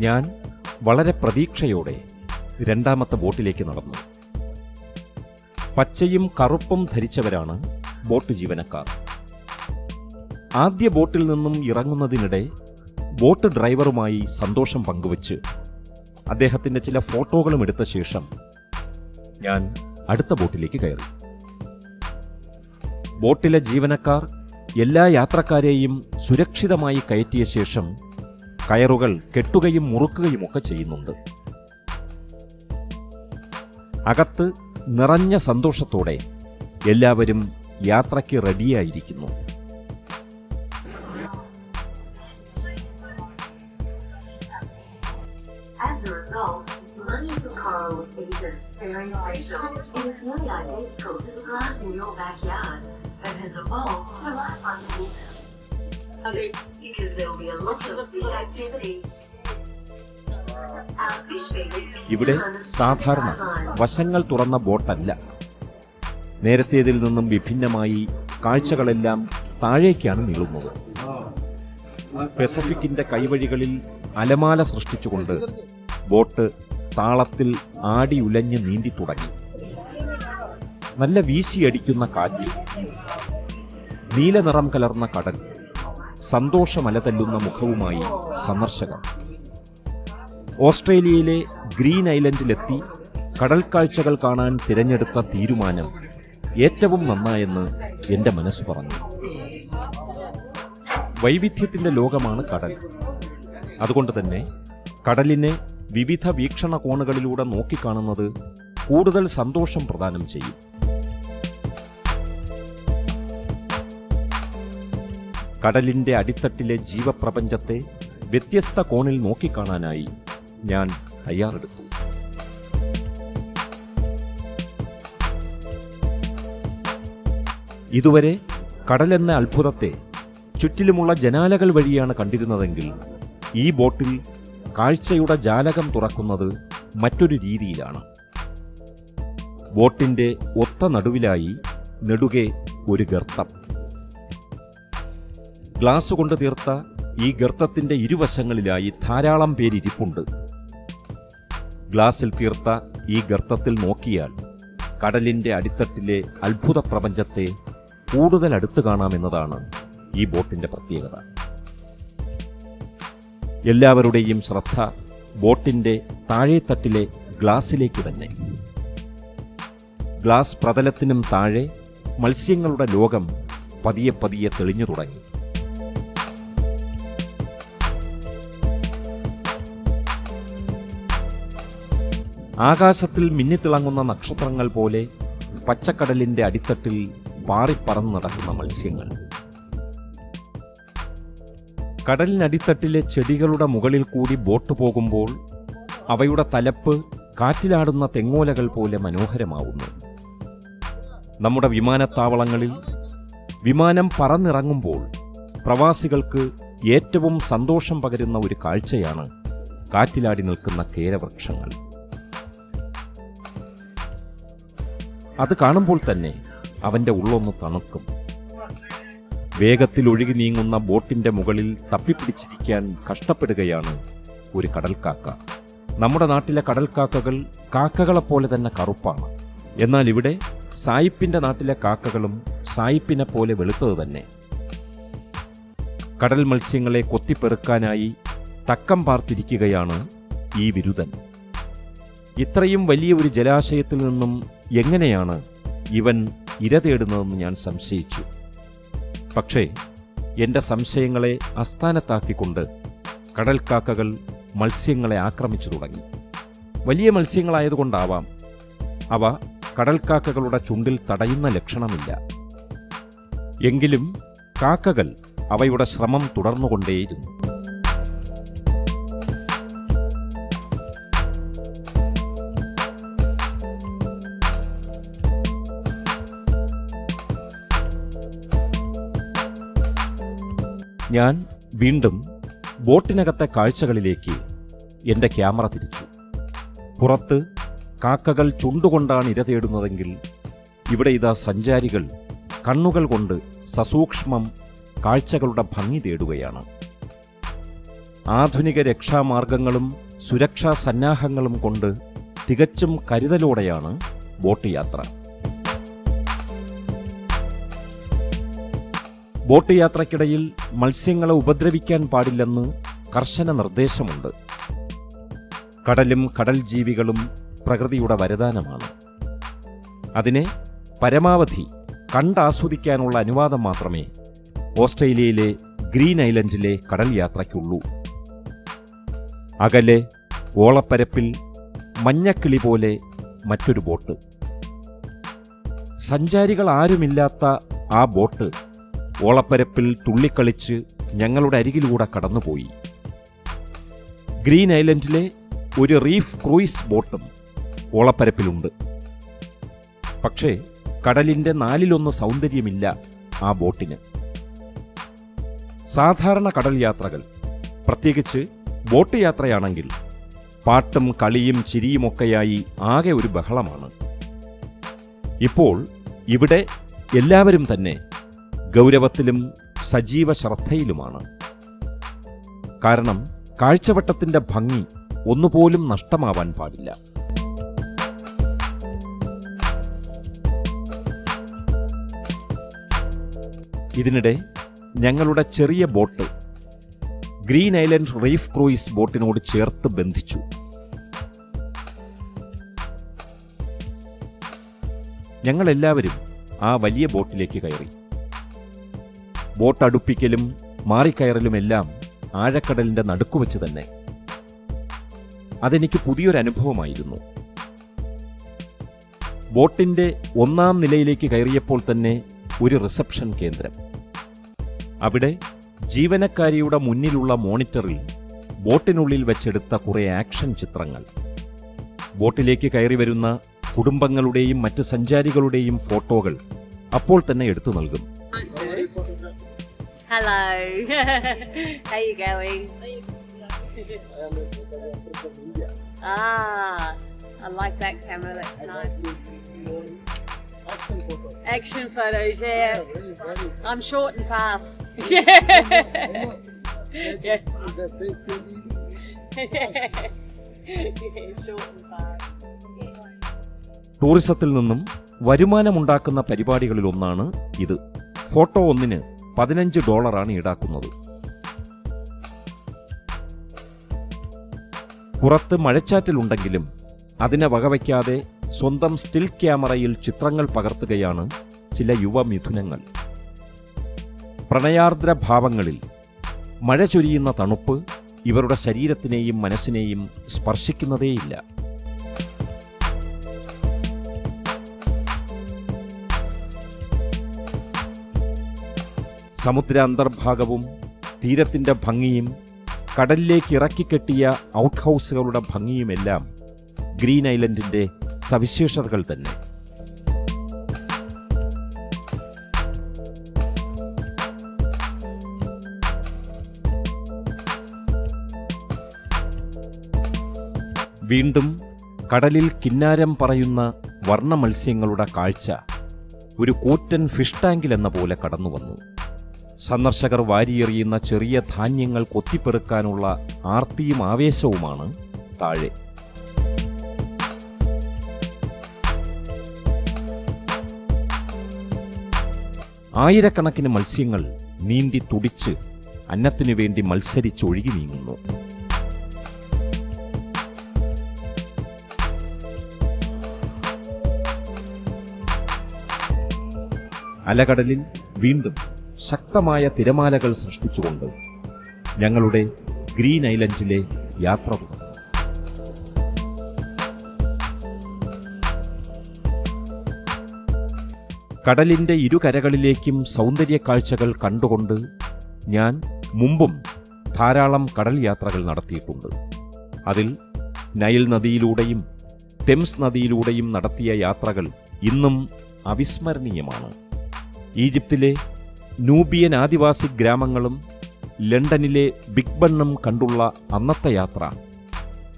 ഞാൻ വളരെ പ്രതീക്ഷയോടെ രണ്ടാമത്തെ ബോട്ടിലേക്ക് നടന്നു. പച്ചയും കറുപ്പും ധരിച്ചവരാണ് ബോട്ട് ജീവനക്കാർ. ആദ്യ ബോട്ടിൽ നിന്നും ഇറങ്ങുന്നതിനിടെ ബോട്ട് ഡ്രൈവറുമായി സന്തോഷം പങ്കുവച്ച് അദ്ദേഹത്തിന്റെ ചില ഫോട്ടോകളും എടുത്ത ശേഷം ഞാൻ അടുത്ത ബോട്ടിലേക്ക് കയറി. ബോട്ടിലെ ജീവനക്കാർ എല്ലാ യാത്രക്കാരെയും സുരക്ഷിതമായി കയറ്റിയ ശേഷം കയറുകൾ കെട്ടുകയും മുറുക്കുകയും ഒക്കെ ചെയ്യുന്നുണ്ട് അകത്ത് നിറഞ്ഞ സന്തോഷത്തോടെ എല്ലാവരും യാത്രയ്ക്ക് റെഡിയായിരിക്കുന്നു As a result, money for coral is a very special. It is nearly identical to the grass in your backyard, but has evolved to life underneath. Okay, ഇവിടെ സാധാരണ വശങ്ങൾ തുറന്ന ബോട്ടല്ല. നേരത്തേതിൽ നിന്നും വിഭിന്നമായി കാഴ്ചകളെല്ലാം താഴേക്കാണ് നീളുന്നത്. പെസഫിക്കിന്റെ കൈവഴികളിൽ അലമാല സൃഷ്ടിച്ചുകൊണ്ട് ബോട്ട് താളത്തിൽ ആടി ഉലഞ്ഞ് നീന്തി തുടങ്ങി. നല്ല വീശിയടിക്കുന്ന കാറ്റ് നീലനിറം കലർന്ന കടൽ സന്തോഷമല തല്ലുന്ന മുഖവുമായി സന്ദർശകർ. ഓസ്ട്രേലിയയിലെ ഗ്രീൻ ഐലൻഡിലെത്തി കടൽക്കാഴ്ചകൾ കാണാൻ തിരഞ്ഞെടുത്ത തീരുമാനം ഏറ്റവും നന്നായെന്ന് എന്റെ മനസ്സ് പറഞ്ഞു. വൈവിധ്യത്തിന്റെ ലോകമാണ് കടൽ. അതുകൊണ്ട് തന്നെ കടലിനെ വിവിധ വീക്ഷണ വീക്ഷണകോണുകളിലൂടെ നോക്കിക്കാണുന്നത് കൂടുതൽ സന്തോഷം പ്രദാനം ചെയ്യും. കടലിന്റെ അടിത്തട്ടിലെ ജീവപ്രപഞ്ചത്തെ വ്യത്യസ്ത കോണിൽ നോക്കിക്കാണാനായി ഞാൻ തയ്യാറെടുത്തു. ഇതുവരെ കടലെന്ന അത്ഭുതത്തെ ചുറ്റിലുമുള്ള ജനാലകൾ വഴിയാണ് കണ്ടിരുന്നതെങ്കിൽ ഈ ബോട്ടിൽ കാഴ്ചയുടെ ജാലകം തുറക്കുന്നത് മറ്റൊരു രീതിയിലാണ്. ബോട്ടിന്റെ ഒത്ത നടുവിലായി നെടുകെ ഒരു ഗർത്തം. ഗ്ലാസ് കൊണ്ട് തീർത്ത ഈ ഗർത്തത്തിന്റെ ഇരുവശങ്ങളിലായി ധാരാളം പേരിരിപ്പുണ്ട്. ഗ്ലാസിൽ തീർത്ത ഈ ഗർത്തത്തിൽ നോക്കിയാൽ കടലിന്റെ അടിത്തട്ടിലെ അത്ഭുത പ്രപഞ്ചത്തെ കൂടുതൽ അടുത്ത് കാണാമെന്നതാണ് ഈ ബോട്ടിന്റെ പ്രത്യേകത. എല്ലാവരുടെയും ശ്രദ്ധ ബോട്ടിന്റെ താഴെത്തട്ടിലെ ഗ്ലാസിലേക്ക് തന്നെ. ഗ്ലാസ് പ്രതലത്തിനും താഴെ മത്സ്യങ്ങളുടെ ലോകം പതിയെ പതിയെ തെളിഞ്ഞു തുടങ്ങി. ആകാശത്തിൽ മിന്നിത്തിളങ്ങുന്ന നക്ഷത്രങ്ങൾ പോലെ പച്ചക്കടലിന്റെ അടിത്തട്ടിൽ പാറിപ്പറന്ന് നടക്കുന്ന മത്സ്യങ്ങൾ. കടലിനടിത്തട്ടിലെ ചെടികളുടെ മുകളിൽ കൂടി ബോട്ട് പോകുമ്പോൾ അവയുടെ തലപ്പ് കാറ്റിലാടുന്ന തെങ്ങോലകൾ പോലെ മനോഹരമാവുന്നു. നമ്മുടെ വിമാനത്താവളങ്ങളിൽ വിമാനം പറന്നിറങ്ങുമ്പോൾ പ്രവാസികൾക്ക് ഏറ്റവും സന്തോഷം പകരുന്ന ഒരു കാഴ്ചയാണ് കാറ്റിലാടി നിൽക്കുന്ന കേരവൃക്ഷങ്ങൾ. അത് കാണുമ്പോൾ തന്നെ അവന്റെ ഉള്ളൊന്ന് തണുക്കും. വേഗത്തിൽ ഒഴുകി നീങ്ങുന്ന ബോട്ടിന്റെ മുകളിൽ തപ്പിപ്പിടിച്ചിരിക്കാൻ കഷ്ടപ്പെടുകയാണ് ഒരു കടൽക്കാക്ക. നമ്മുടെ നാട്ടിലെ കടൽക്കാക്കകൾ കാക്കകളെപ്പോലെ തന്നെ കറുപ്പാണ്. എന്നാൽ ഇവിടെ സായിപ്പിന്റെ നാട്ടിലെ കാക്കകളും സായിപ്പിനെ പോലെ വെളുത്തത് തന്നെ. കടൽ മത്സ്യങ്ങളെ കൊത്തിപ്പെറുക്കാനായി തക്കം പാർത്തിരിക്കുകയാണ് ഈ വിരുദൻ ഇത്രയും വലിയ ഒരു ജലാശയത്തിൽ നിന്നും എങ്ങനെയാണ് ഇവൻ ഇര തേടുന്നതെന്ന് ഞാൻ സംശയിച്ചു. പക്ഷേ എന്റെ സംശയങ്ങളെ അസ്ഥാനത്താക്കിക്കൊണ്ട് കടൽക്കാക്കകൾ മത്സ്യങ്ങളെ ആക്രമിച്ചു തുടങ്ങി. വലിയ മത്സ്യങ്ങളായതുകൊണ്ടാവാം അവ കടൽക്കാക്കകളുടെ ചുണ്ടിൽ തടയുന്ന ലക്ഷണമില്ല. എങ്കിലും കാക്കകൾ അവയുടെ ശ്രമം തുടർന്നുകൊണ്ടേയിരുന്നു. ഞാൻ വീണ്ടും ബോട്ടിനകത്തെ കാഴ്ചകളിലേക്ക് എന്റെ ക്യാമറ തിരിച്ചു. പുറത്ത് കാക്കകൾ ചുണ്ടുകൊണ്ടാണ് ഇര തേടുന്നതെങ്കിൽ ഇവിടെ ഇതാ സഞ്ചാരികൾ കണ്ണുകൾ കൊണ്ട് സസൂക്ഷ്മം കാഴ്ചകളുടെ ഭംഗി തേടുകയാണ്. ആധുനിക രക്ഷാമാർഗങ്ങളും സുരക്ഷാ സന്നാഹങ്ങളും കൊണ്ട് തികച്ചും കരുതലോടെയാണ് ബോട്ട് യാത്ര. ബോട്ട് യാത്രയ്ക്കിടയിൽ മത്സ്യങ്ങളെ ഉപദ്രവിക്കാൻ പാടില്ലെന്ന് കർശന നിർദ്ദേശമുണ്ട്. കടലും കടൽ ജീവികളും പ്രകൃതിയുടെ വരദാനമാണ്. അതിനെ പരമാവധി കണ്ടാസ്വദിക്കാനുള്ള അനുവാദം മാത്രമേ ഓസ്ട്രേലിയയിലെ ഗ്രീൻ ഐലൻഡിലെ കടൽ യാത്രയ്ക്കുള്ളൂ. അകലെ ഓളപ്പരപ്പിൽ മഞ്ഞക്കിളി പോലെ മറ്റൊരു ബോട്ട്. സഞ്ചാരികൾ ആരുമില്ലാത്ത ആ ബോട്ട് ഓളപ്പരപ്പിൽ തുള്ളിക്കളിച്ച് ഞങ്ങളുടെ അരികിലൂടെ കടന്നുപോയി. ഗ്രീൻ ഐലൻഡിലെ ഒരു റീഫ് ക്രൂയിസ് ബോട്ടും ഓളപ്പരപ്പിലുണ്ട്. പക്ഷേ കടലിന്റെ നാലിലൊന്ന് സൗന്ദര്യമില്ല ആ ബോട്ടിന്. സാധാരണ കടൽ യാത്രകൾ പ്രത്യേകിച്ച് ബോട്ട് യാത്രയാണെങ്കിൽ പാട്ടും കളിയും ചിരിയുമൊക്കെയായി ആകെ ഒരു ബഹളമാണ്. ഇപ്പോൾ ഇവിടെ എല്ലാവരും തന്നെ ഗൗരവത്തിലും സജീവ ശ്രദ്ധയിലുമാണ്. കാരണം കാഴ്ചവട്ടത്തിന്റെ ഭംഗി ഒന്നുപോലും നഷ്ടമാവാൻ പാടില്ല. ഇതിനിടെ ഞങ്ങളുടെ ചെറിയ boat green island reef cruise ബോട്ടിനോട് ചേർത്ത് ബന്ധിച്ചു. ഞങ്ങളെല്ലാവരും ആ വലിയ ബോട്ടിലേക്ക് കയറി. ബോട്ട് അടുപ്പിക്കലും മാറിക്കയറലുമെല്ലാം ആഴക്കടലിന്റെ നടുക്കുവെച്ച് തന്നെ. അതെനിക്ക് പുതിയൊരനുഭവമായിരുന്നു. ബോട്ടിന്റെ ഒന്നാം നിലയിലേക്ക് കയറിയപ്പോൾ തന്നെ ഒരു റിസപ്ഷൻ കേന്ദ്രം. അവിടെ ജീവനക്കാരിയുടെ മുന്നിലുള്ള മോണിറ്ററിൽ ബോട്ടിനുള്ളിൽ വെച്ചെടുത്ത കുറെ ആക്ഷൻ ചിത്രങ്ങൾ. ബോട്ടിലേക്ക് കയറി വരുന്ന കുടുംബങ്ങളുടെയും മറ്റ് സഞ്ചാരികളുടെയും ഫോട്ടോകൾ അപ്പോൾ തന്നെ എടുത്തു നൽകും. Hello. How you going? ah, I like that camera. That's nice. Action photos. Action photos, yeah. I'm short and fast. Yeah. ടൂറിസത്തിൽ നിന്നും വരുമാനമുണ്ടാക്കുന്ന പരിപാടികളിലൊന്നാണ് ഇത് ഫോട്ടോ ഒന്നിന് പതിനഞ്ച് ഡോളറാണ് ഈടാക്കുന്നത്. പുറത്ത് മഴച്ചാറ്റലുണ്ടെങ്കിലും അതിനെ വകവയ്ക്കാതെ സ്വന്തം സ്റ്റിൽ ക്യാമറയിൽ ചിത്രങ്ങൾ പകർത്തുകയാണ് ചില യുവമിഥുനങ്ങൾ പ്രണയാർദ്ര ഭാവങ്ങളിൽ മഴ ചൊരിയുന്ന തണുപ്പ് ഇവരുടെ ശരീരത്തിനെയും മനസ്സിനെയും സ്പർശിക്കുന്നതേയില്ല. സമുദ്ര അന്തർഭാഗവും തീരത്തിന്റെ ഭംഗിയും കടലിലേക്ക് ഇറക്കിക്കെട്ടിയ ഔട്ട് ഹൗസുകളുടെ ഭംഗിയുമെല്ലാം ഗ്രീൻ ഐലൻഡിന്റെ സവിശേഷതകൾ തന്നെ. വീണ്ടും കടലിൽ കിന്നാരം പറയുന്ന വർണ മത്സ്യങ്ങളുടെ കാഴ്ച ഒരു കൂറ്റൻ ഫിഷ് ടാങ്കിൽ എന്ന പോലെ കടന്നു വന്നു സന്ദർശകർ വാരിയെറിയുന്ന ചെറിയ ധാന്യങ്ങൾ കൊത്തിപ്പെറുക്കാനുള്ള ആർത്തിയും ആവേശവുമാണ് താഴെ. ആയിരക്കണക്കിന് മത്സ്യങ്ങൾ നീന്തി തുടിച്ച് അന്നത്തിനു വേണ്ടി മത്സരിച്ചൊഴുകി നീങ്ങുന്നു. അലകടലിൽ വീണ്ടും ശക്തമായ തിരമാലകൾ സൃഷ്ടിച്ചുകൊണ്ട് ഞങ്ങളുടെ ഗ്രീൻ ഐലൻഡിലെ യാത്ര കടലിന്റെ ഇരുകരകളിലേക്കും സൗന്ദര്യ കാഴ്ചകൾ കണ്ടുകൊണ്ട് ഞാൻ മുമ്പും ധാരാളം കടൽ യാത്രകൾ നടത്തിയിട്ടുണ്ട്. അതിൽ നൈൽ നദിയിലൂടെയും തെംസ് നദിയിലൂടെയും നടത്തിയ യാത്രകൾ ഇന്നും അവിസ്മരണീയമാണ്. ഈജിപ്തിലെ നൂബിയൻ ആദിവാസി ഗ്രാമങ്ങളും ലണ്ടനിലെ ബിഗ് ബണ്ണും കണ്ടുള്ള അന്നത്തെ യാത്ര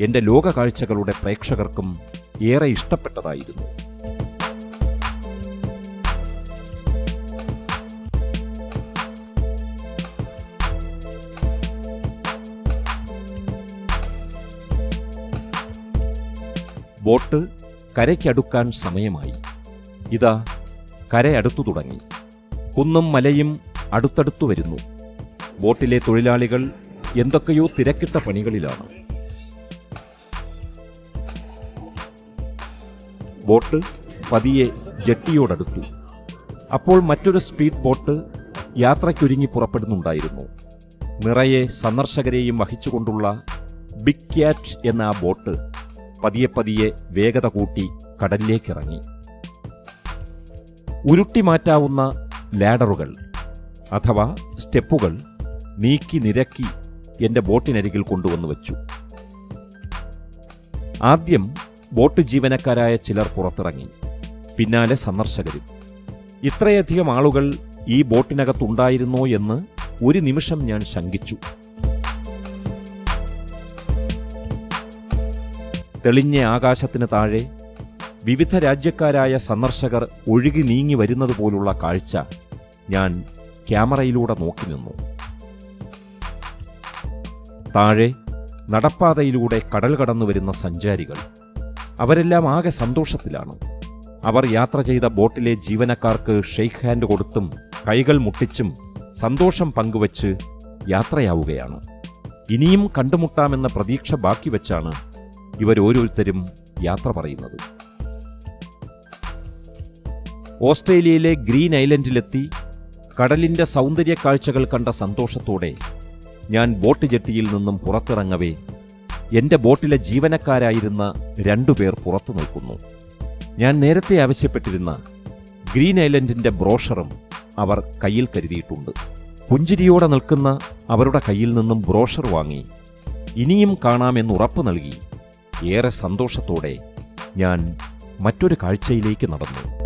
എന്റെ ലോക കാഴ്ചകളുടെ പ്രേക്ഷകർക്കും ഏറെ ഇഷ്ടപ്പെട്ടതായിരുന്നു. ബോട്ട് കരയ്ക്കടുക്കാൻ സമയമായി. ഇതാ കരയടുത്തു തുടങ്ങി. കുന്നും മലയും അടുത്തടുത്തു വരുന്നു. ബോട്ടിലെ തൊഴിലാളികൾ എന്തൊക്കെയോ തിരക്കിട്ട പണികളിലാണ്. ബോട്ട് പതിയെ ജെട്ടിയോടടുത്തു. അപ്പോൾ മറ്റൊരു സ്പീഡ് ബോട്ട് യാത്രയ്ക്കൊരുങ്ങി പുറപ്പെടുന്നുണ്ടായിരുന്നു. നിറയെ സന്ദർശകരെയും വഹിച്ചുകൊണ്ടുള്ള ബിഗ് ക്യാറ്റ് എന്ന ആ ബോട്ട് പതിയെ പതിയെ വേഗത കൂട്ടി കടലിലേക്കിറങ്ങി. ഉരുട്ടി മാറ്റാവുന്ന ലാഡറുകൾ അഥവാ സ്റ്റെപ്പുകൾ നീക്കി നിരക്കി എന്റെ ബോട്ടിനരികിൽ കൊണ്ടുവന്നു വച്ചു. ആദ്യം ബോട്ട് ജീവനക്കാരായ ചിലർ പുറത്തിറങ്ങി. പിന്നാലെ സന്ദർശകരും. ഇത്രയധികം ആളുകൾ ഈ ബോട്ടിനകത്തുണ്ടായിരുന്നോ എന്ന് ഒരു നിമിഷം ഞാൻ ശങ്കിച്ചു. തെളിഞ്ഞ ആകാശത്തിന് താഴെ വിവിധ രാജ്യക്കാരായ സന്ദർശകർ ഒഴുകി നീങ്ങി വരുന്നത് പോലുള്ള കാഴ്ച ഞാൻ ക്യാമറയിലൂടെ നോക്കി നിന്നു. താഴെ നടപ്പാതയിലൂടെ കടൽ കടന്നു വരുന്ന സഞ്ചാരികൾ. അവരെല്ലാം ആകെ സന്തോഷത്തിലാണ്. അവർ യാത്ര ചെയ്ത ബോട്ടിലെ ജീവനക്കാർക്ക് ഷെയ്ക്ക് ഹാൻഡ് കൊടുത്തും കൈകൾ മുട്ടിച്ചും സന്തോഷം പങ്കുവച്ച് യാത്രയാവുകയാണ്. ഇനിയും കണ്ടുമുട്ടാമെന്ന പ്രതീക്ഷ ബാക്കി വച്ചാണ് ഇവരോരോരുത്തരും യാത്ര പറയുന്നത്. ഓസ്ട്രേലിയയിലെ ഗ്രീൻ ഐലൻഡിലെത്തി കടലിന്റെ സൗന്ദര്യ കാഴ്ചകൾ കണ്ട സന്തോഷത്തോടെ ഞാൻ ബോട്ട് ജെട്ടിയിൽ നിന്നും പുറത്തിറങ്ങവേ. എന്റെ ബോട്ടിലെ ജീവനക്കാരായിരുന്ന രണ്ടുപേർ പുറത്തു നിൽക്കുന്നു ഞാൻ നേരത്തെ ആവശ്യപ്പെട്ടിരുന്ന ഗ്രീൻ ഐലൻഡിന്റെ ബ്രോഷറും അവർ കയ്യിൽ കരുതിയിട്ടുണ്ട്. പുഞ്ചിരിയോടെ നിൽക്കുന്ന അവരുടെ കയ്യിൽ നിന്നും ബ്രോഷർ വാങ്ങി. ഇനിയും കാണാമെന്ന് ഉറപ്പ് നൽകി. ഏറെ സന്തോഷത്തോടെ ഞാൻ മറ്റൊരു കാഴ്ചയിലേക്ക് നടന്നു.